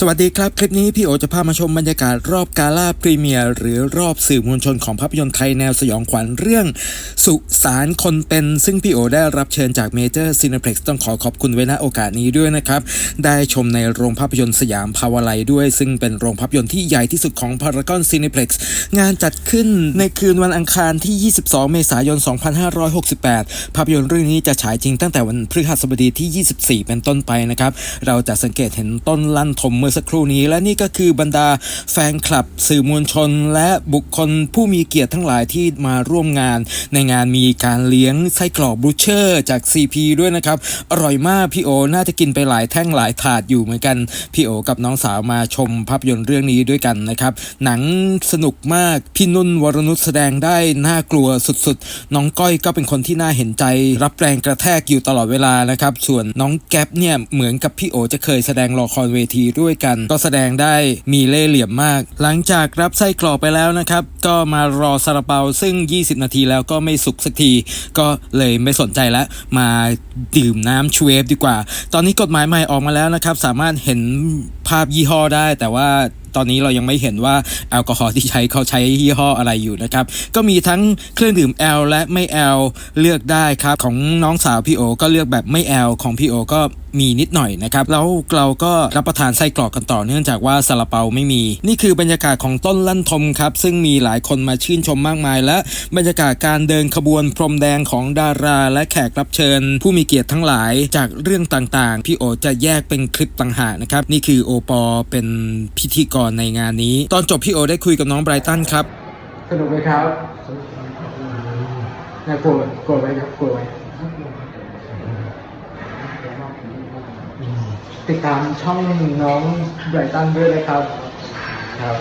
สวัสดีครับ คลิปนี้พี่โอจะพามาชมบรรยากาศรอบกาล่าพรีเมียร์หรือรอบสื่อมวลชนของภาพยนตร์ไทยแนวสยองขวัญเรื่อง สุสานคนเป็น ซึ่งพี่โอได้รับเชิญจากเมเจอร์ซีนเพล็กซ์ต้องขอขอบคุณไว้ณโอกาสนี้ด้วยนะครับ ได้ชมในโรงภาพยนตร์สยามพาวาไลด้วย ซึ่งเป็นโรงภาพยนตร์ที่ใหญ่ที่สุดของพารากอนซีนเพล็กซ์งานจัดขึ้นในคืนวันอังคารที่ 22 เมษายน 2568 ภาพยนตร์เรื่องนี้จะฉายจริงตั้งแต่วันพฤหัสบดีที่ 24 เป็นต้นไปนะครับเราจะสังเกตเห็นต้นลั่นทมมื่อสักครู่นี้ และนี่ก็คือบรรดาแฟนคลับสื่อมวลชน และบุคคลผู้มีเกียรติทั้งหลายที่มาร่วมงาน ในงานมีการเลี้ยงไส้กรอกบรูเชอร์จาก CP ด้วยนะครับ อร่อยมากพี่โอน่าจะกินไปหลายแท่งหลายถาดอยู่เหมือนกัน พี่โอกับน้องสาวมาชมภาพยนตร์เรื่องนี้ด้วยกันนะครับ หนังสนุกมาก พี่นุ่นวรนุชแสดงได้น่ากลัวสุดๆ น้องก้อยก็เป็นคนที่น่าเห็นใจ รับแรงกระแทกอยู่ตลอดเวลานะครับ ส่วนน้องแก๊ปเนี่ยเหมือนกับพี่โอจะเคยแสดงละครเวทีด้วยกัน ก็แสดงได้มีเล่เหลี่ยมมาก หลังจากรับไส้กรอกไปแล้วนะครับ ก็มารอซาลาเปาซึ่ง 20 นาทีแล้วก็ไม่สุกสักที ก็เลยไม่สนใจแล้วมาดื่มน้ำชเวฟดีกว่า ตอนนี้กฎหมายใหม่ออกมาแล้วนะครับ สามารถเห็นภาพยี่ห้อได้แต่ว่า ตอนนี้เรายังไม่เห็นว่าแอลกอฮอล์ที่ใช้เขาใช้ยี่ห้ออะไรอยู่นะครับก็มีทั้งเครื่องดื่มแอลและไม่แอลเลือกได้ครับของน้องสาวพี่โอก็เลือกแบบไม่แอลของพี่โอก็มีนิดหน่อยนะครับแล้วเราก็รับประทานไส้กรอกกันต่อเนื่องจากว่าซาลาเปาไม่มี นี่คือบรรยากาศของต้นลั่นทมครับ ซึ่งมีหลายคนมาชื่นชมมากมาย และบรรยากาศการเดินขบวนพรมแดงของดารา และแขกรับเชิญ ผู้มีเกียรติทั้งหลายจากเรื่องต่างๆ พี่โอจะแยกเป็นคลิปต่างหากนะครับนี่คือโอปอเป็นพิธีกรรในงานนี้ ตอนจบพี่โอได้คุยกับน้องไบรตันครับ สนุกไหมครับน่ากลัวกลัวไหมครับกลัวไหมติดตามช่องน้องไบรตันด้วยนะครับ ครับ